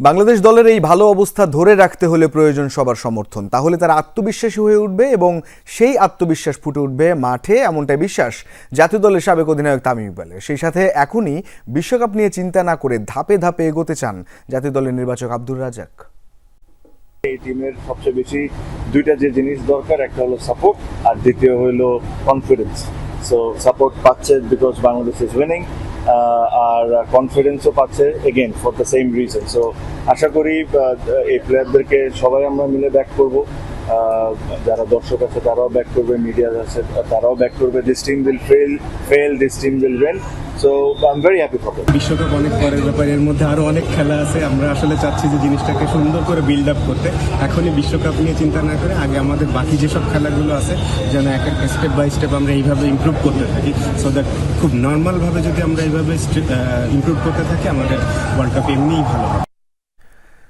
বাংলাদেশ দলের এই ভালো অবস্থা ধরে রাখতে হলে প্রয়োজন সবার সমর্থন। তাহলে তারা আত্মবিশ্বাসী হয়ে উঠবে এবং সেই আত্মবিশ্বাস ফুটে উঠবে মাঠে, এমনটাই বিশ্বাস জাতীয় দলের সাবেক অধিনায়ক তামিম ইকবালের। সেই সাথে এখনই বিশ্বকাপ নিয়ে চিন্তা না করে ধাপে ধাপে এগোতে চান জাতীয় দলের নির্বাচক আব্দুর রাজাক এই টিমের সবচেয়ে বেশি দুইটা যে জিনিস দরকার, একটা হলো সাপোর্ট আর দ্বিতীয় হলো কনফিডেন্স সো সাপোর্ট পাচ্ছে বিকজ বাংলাদেশ ইজ উইনিং আর কনফিডেন্সও পাচ্ছে again for the same reason so আশা করি এই প্লেয়ারদেরকে সবাই আমরা মিলে ব্যাক করব। যারা দর্শক আছে, তারাও ব্যাক করবে মিডিয়া আছে, তারাও ব্যাক করবে। This team will fail fail this team will win so I am very happy for বিশ্বকাপ অনেক পরের ব্যাপার, এর মধ্যে আরও অনেক খেলা আছে। আমরা আসলে চাচ্ছি যে জিনিসটাকে সুন্দর করে বিল্ড আপ করতে। এখনই বিশ্বকাপ নিয়ে চিন্তা না করে আগে আমাদের বাকি যেসব খেলাগুলো আছে, যেন এক এক স্টেপ বাই স্টেপ আমরা এইভাবে ইমপ্রুভ করতে থাকি। সো দ্যাট খুব নর্মালভাবে যদি আমরা এইভাবে ইমপ্রুভ করতে থাকি, আমাদের ওয়ার্ল্ড কাপ এমনিই ভালো হবে।